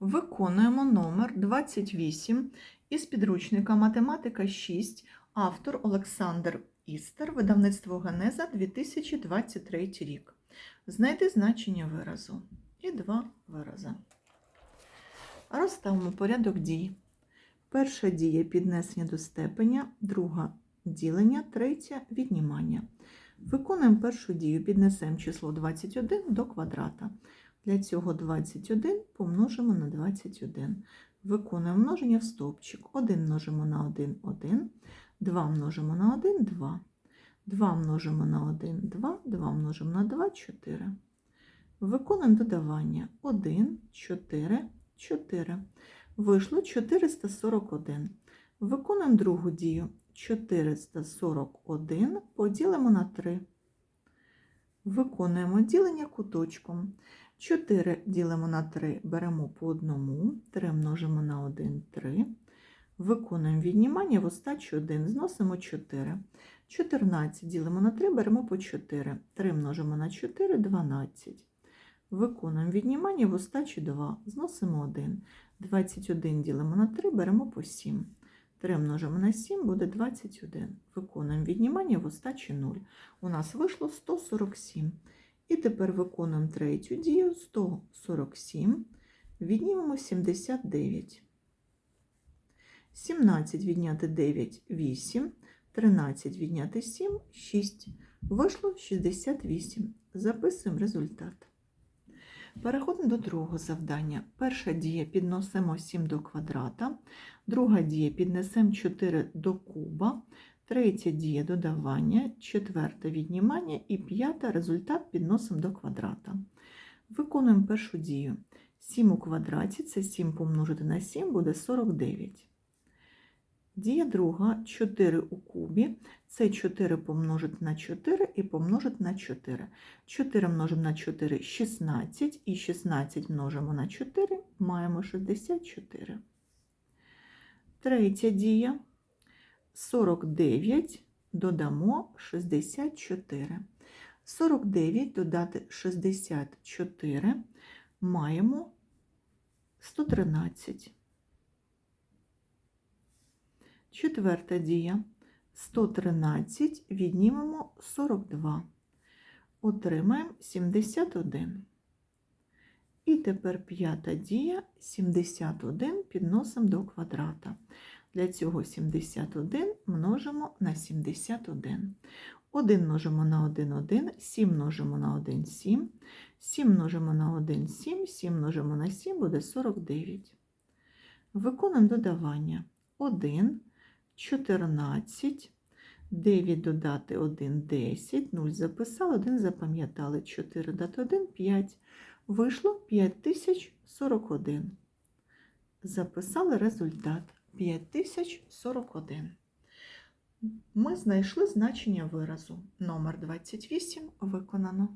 Виконуємо номер 28 із підручника Математика 6, автор Олександр Істер, видавництво Генеза 2023 рік. Знайди значення виразу і два вирази. Розставимо порядок дій. Перша дія піднесення до степеня, друга ділення, третя віднімання. Виконуємо першу дію, піднесемо число 21 до квадрата. Для цього 21 помножимо на 21. Виконуємо множення в стовпчик. 1 множимо на 1 1, 2 множимо на 1 2. 2 множимо на 1 2, 2 множимо на 2 4. Виконуємо додавання 1, 4, 4. Вийшло 441. Виконуємо другу дію. 441 поділимо на 3. Виконуємо ділення куточком. 4 ділимо на 3, беремо по одному, 3 множимо на 1 3. Виконуємо віднімання в остачі 1, зносимо 4. 14 ділимо на 3, беремо по 4. 3 множимо на 4 12. Виконуємо віднімання в остачі 2, зносимо 1. 21 ділимо на 3, беремо по 7. 3 множимо на 7 буде 21. Виконуємо віднімання в остачі 0. У нас вийшло 147. І тепер виконуємо третю дію 147. Віднімемо 79. 17 відняти 9 8. 13 відняти 7 6. Вийшло 68. Записуємо результат. Переходимо до другого завдання. Перша дія підносимо 7 до квадрата, друга дія піднесемо 4 до куба, третя дія додавання, четверта віднімання і п'ята результат підносимо до квадрата. Виконуємо першу дію. 7 у квадраті це 7 помножити на 7 буде 49. Дія друга 4 у кубі. Це 4 помножити на 4 і помножити на 4. 4 множимо на 4 16 і 16 множимо на 4 маємо 64. Третя дія 49 додамо 64. 49 додати 64 маємо 113. Четверта дія. 113 віднімемо 42. Отримаємо 71. І тепер п'ята дія 71 підносимо до квадрата. Для цього 71 множимо на 71. 1 множимо на 1 1, 7 множимо на 1 7, 7 множимо на 1 7, 7 множимо на 7 буде 49. Виконуємо додавання 1. 14, 9 додати 1 10, 0 записали, 1 запам'ятали, 4 додати 1 5. Вийшло 5041. Записали результат 5041. Ми знайшли значення виразу. Номер 28 виконано.